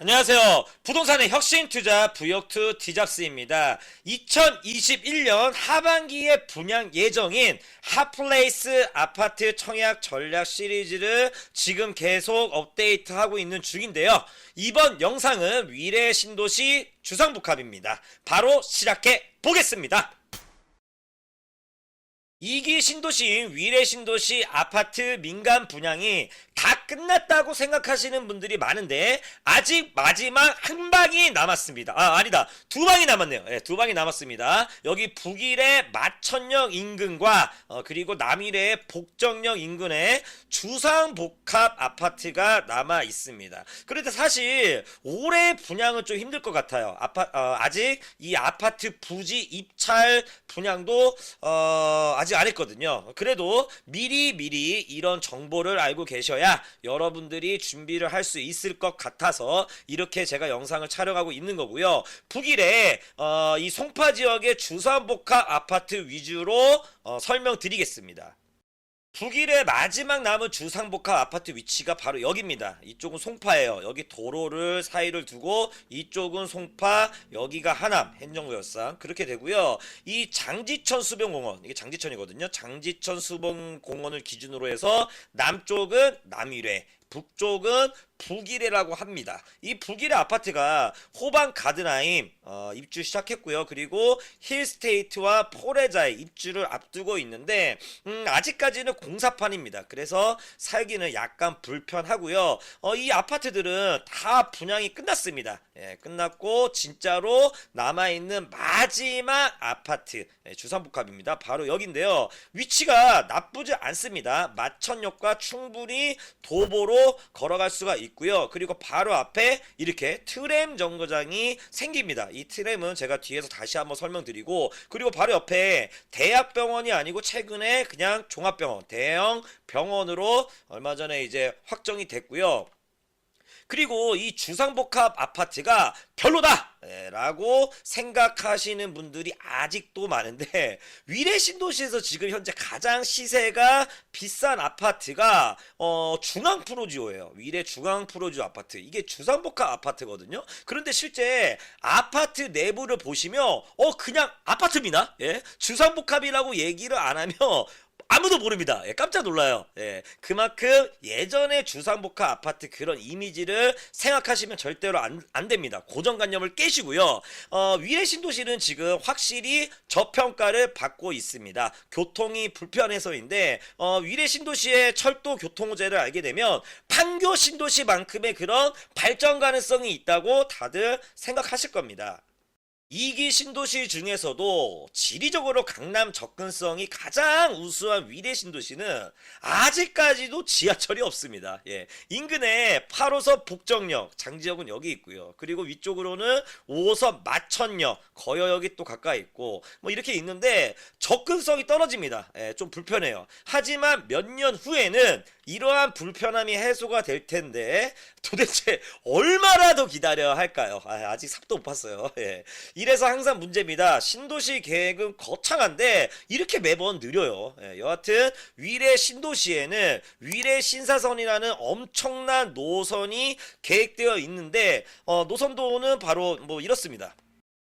안녕하세요. 부동산의 혁신 투자 부역투 디잡스입니다. 2021년 하반기에 분양 예정인 핫플레이스 아파트 청약 전략 시리즈를 지금 계속 업데이트하고 있는 중인데요. 이번 영상은 위례 신도시 주상복합입니다. 바로 시작해 보겠습니다. 이기 신도시인 위례 신도시 아파트 민간 분양이 다 끝났다고 생각하시는 분들이 많은데 아직 마지막 한 방이 남았습니다. 아 아니다 두 방이 남았네요. 예, 두 방이 남았습니다. 여기 북일의 마천역 인근과 어, 그리고 남일의 복정역 인근에 주상복합 아파트가 남아 있습니다. 그런데 사실 올해 분양은 좀 힘들 것 같아요. 아파 어, 아직 이 아파트 부지 입찰 분양도 어, 아직 안 했거든요. 그래도 미리 미리 이런 정보를 알고 계셔야 여러분들이 준비를 할 수 있을 것 같아서 이렇게 제가 영상을 촬영하고 있는 거고요. 북일에 어, 이 송파 지역의 주상복합 아파트 위주로 어, 설명드리겠습니다. 북일의 마지막 남은 주상복합 아파트 위치가 바로 여기입니다. 이쪽은 송파예요. 여기 도로를 사이를 두고 이쪽은 송파, 여기가 하남, 행정구역상 그렇게 되고요. 이 장지천 수변공원 이게 장지천이거든요. 장지천 수변공원을 기준으로 해서 남쪽은 남일회, 북쪽은 북일회라고 합니다. 이 북일회 아파트가 호반 가드나임 어, 입주 시작했고요. 그리고 힐스테이트와 포레자의 입주를 앞두고 있는데 음, 아직까지는 공사판입니다. 그래서 살기는 약간 불편하고요. 어, 이 아파트들은 다 분양이 끝났습니다. 예, 끝났고 진짜로 남아 있는 마지막 아파트 예, 주상복합입니다. 바로 여기인데요. 위치가 나쁘지 않습니다. 마천역과 충분히 도보로 걸어갈 수가 있고요. 그리고 바로 앞에 이렇게 트램 정거장이 생깁니다. 이 트램은 제가 뒤에서 다시 한번 설명드리고 그리고 바로 옆에 대학병원이 아니고 최근에 그냥 종합병원 대형 병원으로 얼마 전에 이제 확정이 됐고요. 그리고 이 주상복합 아파트가 별로다! 예, 라고 생각하시는 분들이 아직도 많은데, 위례 신도시에서 지금 현재 가장 시세가 비싼 아파트가, 어, 중앙 프로지오예요. 위례 중앙 프로지오 아파트. 이게 주상복합 아파트거든요. 그런데 실제 아파트 내부를 보시면, 어, 그냥 아파트입니다. 예? 주상복합이라고 얘기를 안 하면, 아무도 모릅니다. 예, 깜짝 놀라요. 예, 그만큼 예전의 주상복합 아파트 그런 이미지를 생각하시면 절대로 안, 안 됩니다. 고정관념을 깨시고요. 어, 위례 신도시는 지금 확실히 저평가를 받고 있습니다. 교통이 불편해서인데 어, 위례 신도시의 철도 교통제를 알게 되면 판교 신도시만큼의 그런 발전 가능성이 있다고 다들 생각하실 겁니다. 이기 신도시 중에서도 지리적으로 강남 접근성이 가장 우수한 위례 신도시는 아직까지도 지하철이 없습니다. 예. 인근에 8호선 북정역, 장지역은 여기 있고요. 그리고 위쪽으로는 5호선 마천역, 거여역이 또 가까이 있고 뭐 이렇게 있는데 접근성이 떨어집니다. 예, 좀 불편해요. 하지만 몇 년 후에는 이러한 불편함이 해소가 될 텐데 도대체 얼마나 더 기다려야 할까요? 아, 직 삽도 못 봤어요. 예. 이래서 항상 문제입니다. 신도시 계획은 거창한데 이렇게 매번 느려요. 예, 여하튼 위례 신도시에는 위례 신사선이라는 엄청난 노선이 계획되어 있는데 어, 노선도는 바로 뭐 이렇습니다.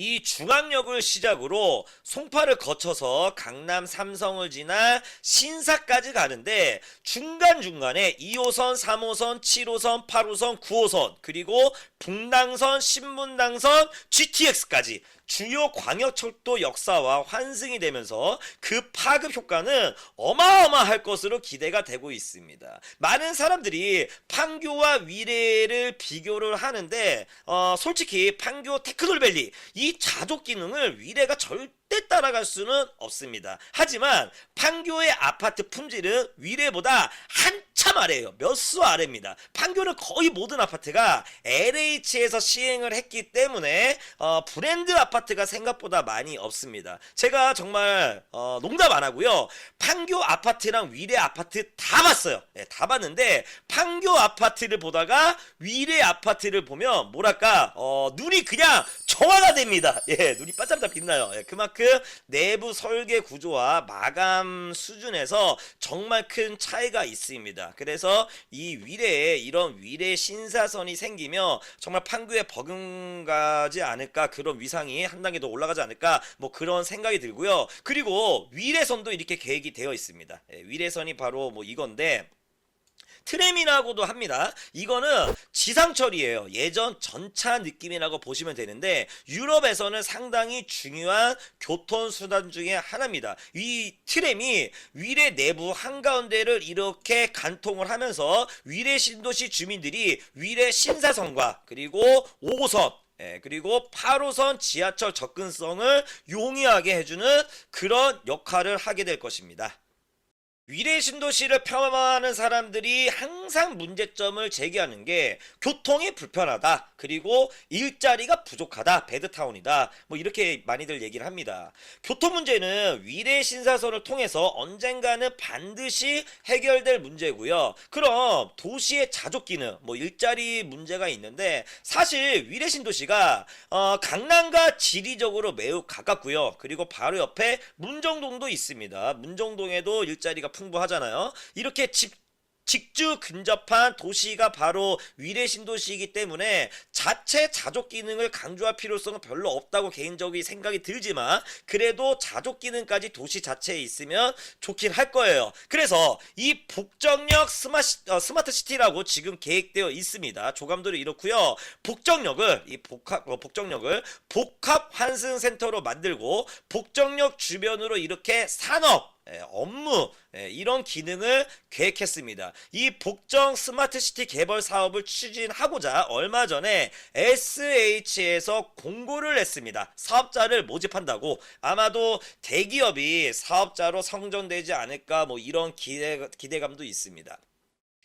이 중앙역을 시작으로 송파를 거쳐서 강남 삼성을 지나 신사까지 가는데 중간중간에 2호선, 3호선, 7호선, 8호선, 9호선 그리고 분당선, 신분당선, GTX까지 주요 광역철도 역사와 환승이 되면서 그 파급 효과는 어마어마할 것으로 기대가 되고 있습니다. 많은 사람들이 판교와 위례를 비교를 하는데 어, 솔직히 판교 테크놀밸리 이 자족 기능을 위례가 절대 따라갈 수는 없습니다. 하지만 판교의 아파트 품질은 위례보다 한참 아래예요. 몇 수 아래입니다. 판교는 거의 모든 아파트가 LH에서 시행을 했기 때문에 어, 브랜드 아파트가 생각보다 많이 없습니다. 제가 정말 어, 농담 안 하고요. 판교 아파트랑 위례 아파트 다 봤어요. 네, 다 봤는데 판교 아파트를 보다가 위례 아파트를 보면 뭐랄까 어, 눈이 그냥 정화가 됩니다. 예, 눈이 반짝반짝 빛나요. 예, 그만큼 내부 설계 구조와 마감 수준에서 정말 큰 차이가 있습니다. 그래서 이 위례에 이런 위례 신사선이 생기면 정말 판교에 버금가지 않을까 그런 위상이 한 단계 더 올라가지 않을까 뭐 그런 생각이 들고요. 그리고 위례선도 이렇게 계획이 되어 있습니다. 예, 위례선이 바로 뭐 이건데 트램이라고도 합니다. 이거는 지상철이에요. 예전 전차 느낌이라고 보시면 되는데 유럽에서는 상당히 중요한 교통수단 중에 하나입니다. 이 트램이 위례 내부 한가운데를 이렇게 간통을 하면서 위례 신도시 주민들이 위례 신사선과 그리고 5호선 예, 그리고 8호선 지하철 접근성을 용이하게 해주는 그런 역할을 하게 될 것입니다. 위례 신도시를 폄하하는 사람들이 항상 문제점을 제기하는 게 교통이 불편하다. 그리고 일자리가 부족하다. 배드타운이다. 뭐 이렇게 많이들 얘기를 합니다. 교통 문제는 위례 신사선을 통해서 언젠가는 반드시 해결될 문제고요. 그럼 도시의 자족 기능, 뭐 일자리 문제가 있는데 사실 위례 신도시가 어, 강남과 지리적으로 매우 가깝고요. 그리고 바로 옆에 문정동도 있습니다. 문정동에도 일자리가 풍부하잖아요. 이렇게 집 직주 근접한 도시가 바로 위례 신도시이기 때문에 자체 자족 기능을 강조할 필요성은 별로 없다고 개인적인 생각이 들지만 그래도 자족 기능까지 도시 자체에 있으면 좋긴 할 거예요. 그래서 이 북정역 스마, 어, 스마트 시티라고 지금 계획되어 있습니다. 조감들이 이렇고요. 북정역을 이 복합 어, 북정역을 복합 환승 센터로 만들고 북정역 주변으로 이렇게 산업 예, 업무 예, 이런 기능을 계획했습니다. 이 복정 스마트시티 개발 사업을 추진하고자 얼마 전에 SH에서 공고를 냈습니다. 사업자를 모집한다고 아마도 대기업이 사업자로 성전되지 않을까 뭐 이런 기대, 기대감도 있습니다.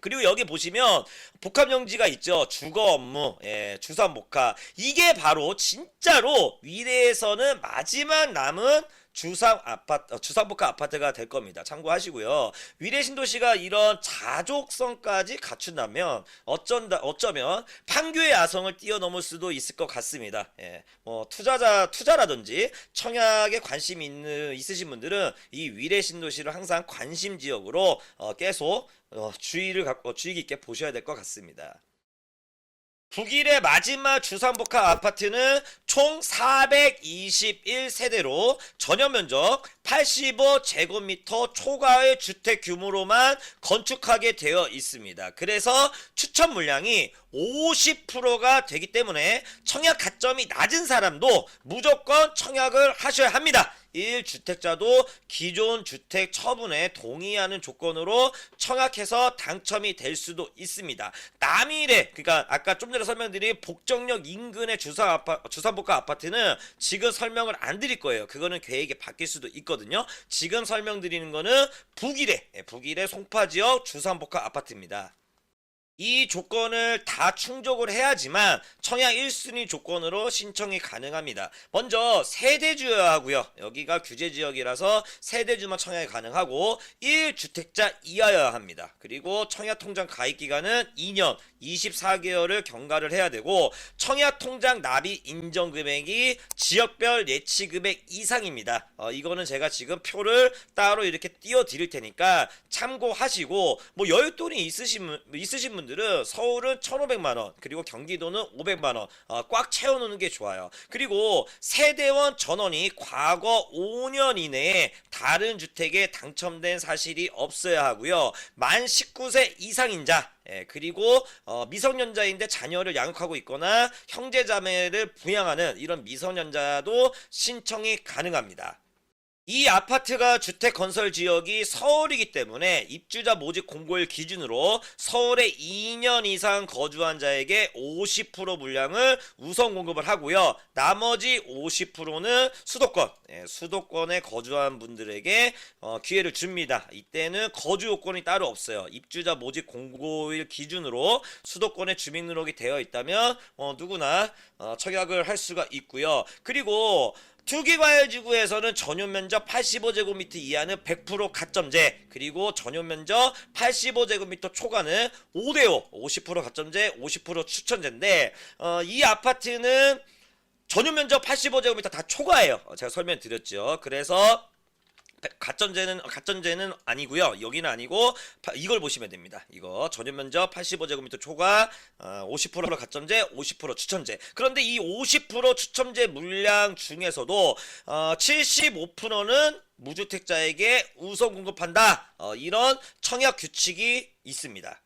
그리고 여기 보시면 복합용지가 있죠. 주거 업무, 예, 주산 복합. 이게 바로 진짜로 위례에서는 마지막 남은 주상 아파트, 어, 주상복합 아파트가 될 겁니다. 참고하시고요. 위례 신도시가 이런 자족성까지 갖춘다면 어쩐다, 어쩌면 판교의 야성을 뛰어넘을 수도 있을 것 같습니다. 예, 뭐 투자자 투자라든지 청약에 관심 있는 있으신 분들은 이 위례 신도시를 항상 관심 지역으로 어, 계속 어, 주의를 갖고 주의 깊게 보셔야 될 것 같습니다. 북일의 마지막 주상복합 아파트는 총 421세대로 전용 면적 85제곱미터 초과의 주택 규모로만 건축하게 되어 있습니다. 그래서 추천 물량이 50%가 되기 때문에 청약 가점이 낮은 사람도 무조건 청약을 하셔야 합니다. 1주택자도 기존 주택 처분에 동의하는 조건으로 청약해서 당첨이 될 수도 있습니다. 남일에 그러니까 아까 좀 전에 설명드린 복정역 인근의 주상 아파, 주상복합 아파트는 지금 설명을 안 드릴 거예요. 그거는 계획이 바뀔 수도 있거든요. 지금 설명드리는 거는 북일에 예, 북일의 송파 지역 주상복합 아파트입니다. 이 조건을 다 충족을 해야지만 청약 1순위 조건으로 신청이 가능합니다. 먼저 세대주여야 하고요. 여기가 규제 지역이라서 세대주만 청약이 가능하고 1주택자 이하여야 합니다. 그리고 청약 통장 가입 기간은 2년 24개월을 경과를 해야 되고 청약 통장 납입 인정 금액이 지역별 예치 금액 이상입니다. 어, 이거는 제가 지금 표를 따로 이렇게 띄워 드릴 테니까 참고하시고 뭐 여윳돈이 있으신 분- 있으신 분들 은 서울은 1,500만 원 그리고 경기도는 500만 원 어, 꽉 채워 놓는 게 좋아요. 그리고 세대원 전원이 과거 5년 이내에 다른 주택에 당첨된 사실이 없어야 하고요. 만 19세 이상인 자 예, 그리고 어, 미성년자인데 자녀를 양육하고 있거나 형제자매를 부양하는 이런 미성년자도 신청이 가능합니다. 이 아파트가 주택 건설 지역이 서울이기 때문에 입주자 모집 공고일 기준으로 서울에 2년 이상 거주한 자에게 50% 물량을 우선 공급을 하고요. 나머지 50%는 수도권, 예, 수도권에 거주한 분들에게 어, 기회를 줍니다. 이때는 거주 요건이 따로 없어요. 입주자 모집 공고일 기준으로 수도권에 주민등록이 되어 있다면 어, 누구나 어, 청약을 할 수가 있고요. 그리고 투기과열지구에서는 전용 면적 85제곱미터 이하는 100% 가점제 그리고 전용 면적 85제곱미터 초과는 5대5 50% 가점제 50% 추천제인데 어, 이 아파트는 전용 면적 85제곱미터 다 초과예요. 어, 제가 설명드렸죠. 그래서 가전제는 가전제는 아니고요. 여기는 아니고 파- 이걸 보시면 됩니다. 이거 전용 면적 85제곱미터 초과 어, 50% 가전제, 50% 추첨제. 그런데 이 50% 추첨제 물량 중에서도 어, 75%는 무주택자에게 우선 공급한다. 어, 이런 청약 규칙이 있습니다.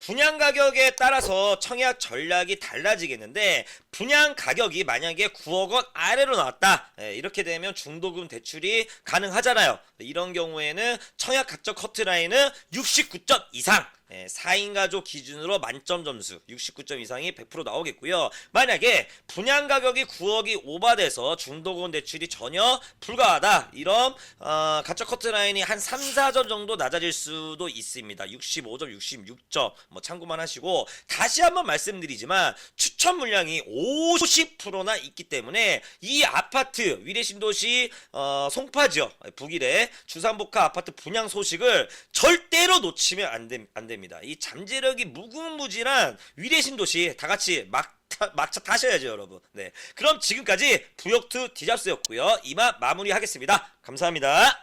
분양 가격에 따라서 청약 전략이 달라지겠는데 분양 가격이 만약에 9억 원 아래로 나왔다. 예, 이렇게 되면 중도금 대출이 가능하잖아요. 이런 경우에는 청약 가적 커트라인은 69점 이상. 예, 4인 가족 기준으로 만점 점수 69점 이상이 100% 나오겠고요. 만약에 분양 가격이 9억이 오바돼서 중도금 대출이 전혀 불가하다. 이런 어, 가적 커트라인이 한 3, 4점 정도 낮아질 수도 있습니다. 65점 66점 뭐 참고만 하시고 다시 한번 말씀드리지만 추천 물량이 50%나 있기 때문에 이 아파트 위례 신도시 어, 송파 지역 북일의 주상복합 아파트 분양 소식을 절대로 놓치면 안, 됨- 안 됩니다. 이 잠재력이 무궁무진한 위례 신도시 다 같이 막 타- 막차 타셔야죠 여러분. 네, 그럼 지금까지 부역투 디잡스였고요. 이만 마무리하겠습니다. 감사합니다.